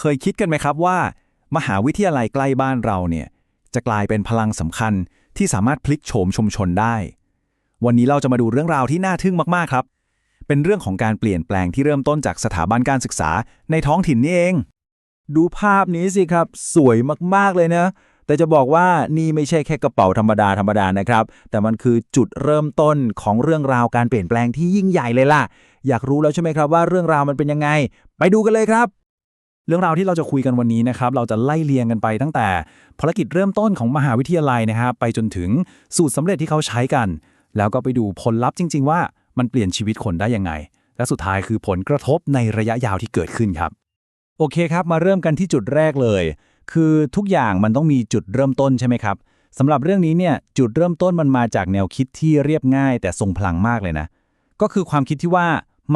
เคยคิดกันไหมครับว่า มหาวิทยาลัยใกล้บ้านเราเนี่ยจะกลายเป็นพลังสำคัญที่สามารถพลิกโฉมชุมชนได้ วันนี้เราจะมาดูเรื่องราวที่น่าทึ่งมากๆครับ เป็นเรื่องของการเปลี่ยนแปลงที่เริ่มต้นจากสถาบันการศึกษาในท้องถิ่นนี่เอง ดูภาพนี้สิครับ สวยมากๆเลยนะ แต่จะบอกว่านี่ไม่ใช่แค่กระเป๋าธรรมดาธรรมดานะครับ แต่มันคือจุดเริ่มต้นของเรื่องราวการเปลี่ยนแปลงที่ยิ่งใหญ่เลยล่ะ อยากรู้แล้วใช่ไหมครับว่าเรื่องราวมันเป็นยังไง ไปดูกันเลยครับ เรื่องราวที่เราจะคุยกันวันนี้นะครับ เราจะไล่เรียงกันไปตั้งแต่ภารกิจเริ่มต้นของมหาวิทยาลัยนะครับไปจนถึงสูตรสำเร็จที่เขาใช้กัน แล้วก็ไปดูผลลัพธ์จริง ๆ ว่ามันเปลี่ยนชีวิตคนได้ยังไง และสุดท้ายคือผลกระทบในระยะยาวที่เกิดขึ้นครับ โอเคครับ มาเริ่มกันที่จุดแรกเลย คือทุกอย่างมันต้องมีจุดเริ่มต้นใช่ไหมครับสำหรับเรื่องนี้เนี่ยจุดเริ่มต้นมันมาจากแนวคิดที่เรียบง่าย แต่ทรงพลังมากเลยนะ ก็คือความคิดที่ว่า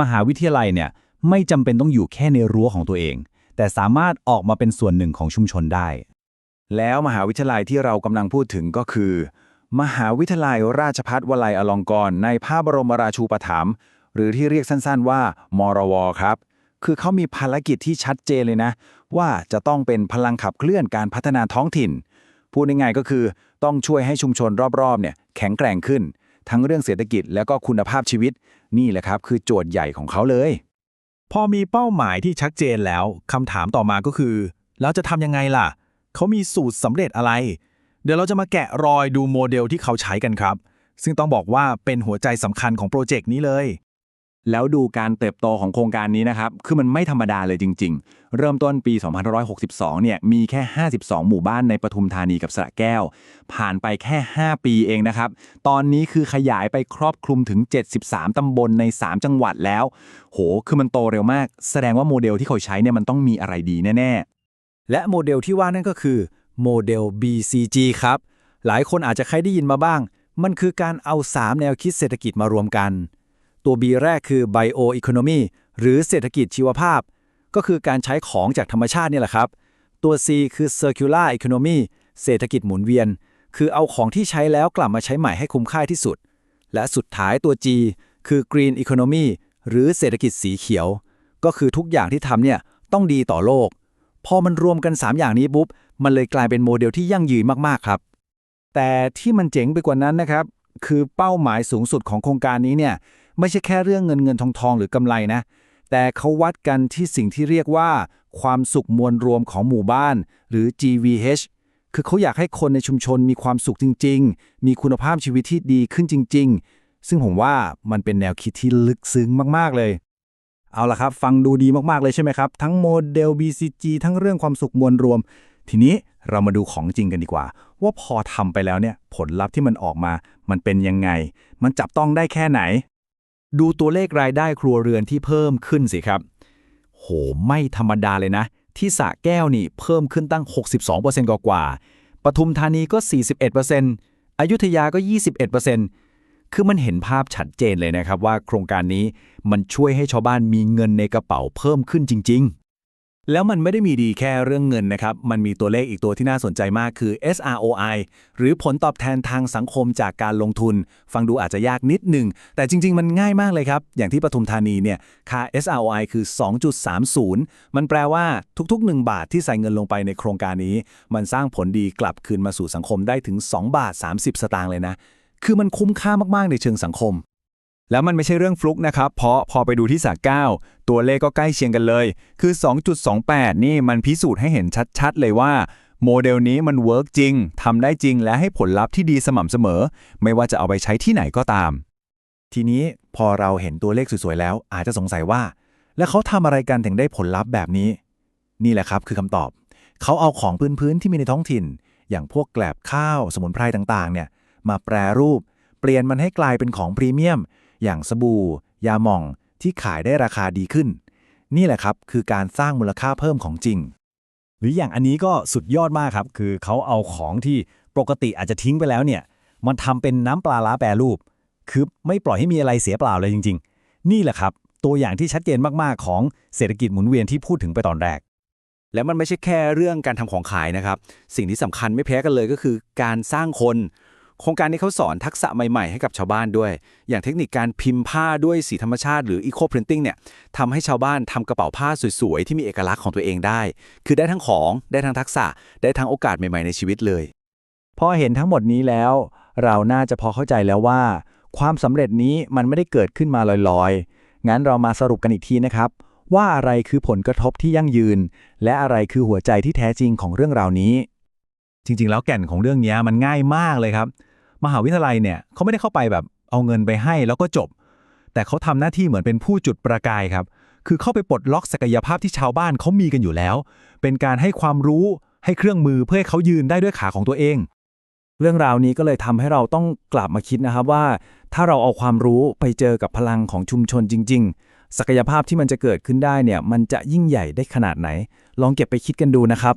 มหาวิทยาลัยเนี่ยไม่จำเป็นต้องอยู่แค่ในรั้วของตัวเอง แต่สามารถออกมาเป็นส่วนหนึ่งของชุมชนได้ แล้วมหาวิทยาลัยที่เรากำลังพูดถึงก็คือ มหาวิทยาลัยราชภัฏวลัยอลงกรณ์ในพระบรมราชูปถัมภ์หรือที่เรียกสั้นๆว่า มรวครับ คือเขามีภารกิจที่ชัดเจนเลยนะ ว่าจะต้องเป็นพลังขับเคลื่อนการพัฒนาท้องถิ่น พูดง่ายๆก็คือต้องช่วยให้ชุมชนรอบๆเนี่ยแข็งแกร่งขึ้น ทั้งเรื่องเศรษฐกิจแล้วก็คุณภาพชีวิต นี่แหละครับ คือโจทย์ใหญ่ของเขาเลย พอมีเป้าหมายที่ชัดเจนแล้วคำถามต่อมาก็คือ แล้วจะทำยังไงล่ะ เขามีสูตรสำเร็จอะไร เดี๋ยวเราจะมาแกะรอยดูโมเดลที่เขาใช้กันครับ ซึ่งต้องบอกว่าเป็นหัวใจสำคัญของโปรเจกต์นี้เลย แล้วดูการเติบโตของโครงการนี้นะครับ คือมันไม่ธรรมดาเลยจริง ๆ เริ่มต้นปี 2562 เนี่ย มีแค่ 52 หมู่บ้านในปทุมธานีกับสระแก้ว ผ่านไปแค่ 5 ปีเองนะครับ ตอนนี้คือขยายไปครอบคลุมถึง 73 ตำบลใน 3 จังหวัดแล้ว โห คือมันโตเร็วมาก แสดงว่าโมเดลที่เขาใช้เนี่ยมันต้องมีอะไรดีแน่ ๆ และโมเดลที่ว่านั่นก็คือโมเดล BCG ครับ หลายคนอาจจะเคยได้ยินมาบ้าง มันคือการเอา 3 แนวคิดเศรษฐกิจมารวมกัน ตัว B แรกคือ Bioeconomy หรือเศรษฐกิจชีวภาพ ก็คือการใช้ของจากธรรมชาตินี่แหละครับ ตัว C คือ Circular Economy เศรษฐกิจหมุนเวียน คือเอาของที่ใช้แล้วกลับมาใช้ใหม่ให้คุ้มค่าที่สุด และสุดท้ายตัว G คือ Green Economy หรือเศรษฐกิจสีเขียว ก็คือทุกอย่างที่ทำเนี่ยต้องดีต่อโลก พอมันรวมกัน 3 อย่างนี้ปุ๊บ มันเลยกลายเป็นโมเดลที่ยั่งยืนมากๆครับ แต่ที่มันเจ๋งไปกว่านั้นนะครับ คือเป้าหมายสูงสุดของโครงการนี้เนี่ย ไม่ใช่แค่เรื่องเงินเงินทองทองหรือกำไรนะ แต่เขาวัดกันที่สิ่งที่เรียกว่า ความสุขมวลรวมของหมู่บ้าน หรือ GVH คือเขาอยากให้คนในชุมชนมีความสุขจริง ๆ มีคุณภาพชีวิตที่ดีขึ้นจริง ๆ ซึ่งผมว่ามันเป็นแนวคิดที่ลึกซึ้งมากๆเลยเอาละครับ ฟังดูดีมาก ๆ เลยใช่ไหมครับ ทั้งโมเดล BCG ทั้งเรื่องความสุขมวลรวม ทีนี้เรามาดูของจริงกันดีกว่า ว่าพอทำไปแล้วเนี่ย ผลลัพธ์ที่มันออกมา มันเป็นยังไง มันจับต้องได้แค่ไหน ดูตัวเลขรายได้ครัวเรือนที่เพิ่มขึ้นสิครับ โห ไม่ธรรมดาเลยนะ ที่สะแก้วนี่เพิ่มขึ้นตั้ง 62%กว่ากว่าๆปทุมธานีก็ 41%อยุธยาก็ 21%คือมันเห็นภาพชัดเจนเลยนะครับว่าโครงการนี้มันช่วยให้ชาวบ้านมีเงินในกระเป๋าเพิ่มขึ้นจริงๆ แล้วมันไม่ได้มีดีแค่เรื่องเงินนะครับ มันมีตัวเลขอีกตัวที่น่าสนใจมากคือ SROI หรือผลตอบแทนทางสังคมจากการลงทุน ฟังดูอาจจะยากนิดหนึ่ง แต่จริง ๆ มันง่ายมากเลยครับ อย่างที่ปทุมธานีเนี่ย ค่า SROI คือ 2.30 มันแปลว่าทุกๆ 1 บาทที่ใส่เงินลงไปในโครงการนี้ มันสร้างผลดีกลับคืนมาสู่สังคมได้ถึง 2 บาท 30 สตางค์เลยนะ คือมันคุ้มค่ามากๆ ในเชิงสังคม แล้วมันไม่ใช่เรื่องฟลุกนะครับ เพราะพอไปดูที่สาก้าตัวเลขก็ใกล้เคียงกันเลย คือ 2.28 นี่มันพิสูจน์ให้เห็นชัดๆ เลยว่า โมเดลนี้มันเวิร์กจริงทำได้จริงและให้ผลลัพธ์ที่ดีสม่ำเสมอ ไม่ว่าจะเอาไปใช้ที่ไหนก็ตาม ทีนี้พอเราเห็นตัวเลขสวยๆแล้ว อาจจะสงสัยว่า แล้วเขาทำอะไรกันถึงได้ผลลัพธ์แบบนี้ นี่แหละครับคือคำตอบ เขาเอาของพื้นๆที่มีในท้องถิ่น อย่างพวกแกลบข้าว สมุนไพรต่างๆ เนี่ยมาแปรรูป เปลี่ยนมันให้กลายเป็นของพรีเมียม อย่างสบู่ ยาหม่องที่ขายได้ราคาดีขึ้น นี่แหละครับคือการสร้างมูลค่าเพิ่มของจริง หรืออย่างอันนี้ก็สุดยอดมากครับ คือเขาเอาของที่ปกติอาจจะทิ้งไปแล้วเนี่ยมันทำเป็นน้ำปลาล้าแปรรูป คือไม่ปล่อยให้มีอะไรเสียเปล่าเลยจริง ๆ นี่แหละครับ ตัวอย่างที่ชัดเจนมากๆ ของเศรษฐกิจหมุนเวียนที่พูดถึงไปตอนแรก แล้วมันไม่ใช่แค่เรื่องการทำของขายนะครับ สิ่งที่สำคัญไม่แพ้กันเลยก็คือ การสร้างคน โครงการนี้เขาสอนทักษะใหม่ๆ ให้กับชาวบ้านด้วย อย่างเทคนิคการพิมพ์ผ้าด้วยสีธรรมชาติหรือ Eco Printing เนี่ยทำให้ชาวบ้านทำกระเป๋าผ้าสวยๆ ที่มีเอกลักษณ์ของตัวเองได้ คือได้ทั้งของได้ทั้งทักษะได้ทั้งโอกาสใหม่ๆในชีวิตเลยพอเห็นทั้งหมดนี้แล้ว เราน่าจะพอเข้าใจแล้วว่า ความสำเร็จนี้มันไม่ได้เกิดขึ้นมาลอยๆ งั้นเรามาสรุปกันอีกทีนะครับ ว่าอะไรคือผลกระทบที่ยั่งยืน และอะไรคือหัวใจที่แท้จริงของเรื่องราวนี้ จริง ๆ แล้วแก่นของเรื่องนี้มันง่ายมากเลยครับ มหาวิทยาลัยเนี่ยเขาไม่ได้เข้าไปแบบเอาเงินไปให้แล้วก็จบ แต่เขาทำหน้าที่เหมือนเป็นผู้จุดประกายครับ คือเข้าไปปลดล็อกศักยภาพที่ชาวบ้านเขามีกันอยู่แล้ว เป็นการให้ความรู้ให้เครื่องมือเพื่อให้เขายืนได้ด้วยขาของตัวเอง เรื่องราวนี้ก็เลยทำให้เราต้องกลับมาคิดนะครับว่า ถ้าเราเอาความรู้ไปเจอกับพลังของชุมชนจริง ๆ ศักยภาพที่มันจะเกิดขึ้นได้เนี่ยมันจะยิ่งใหญ่ได้ขนาดไหน ลองเก็บไปคิดกันดูนะครับ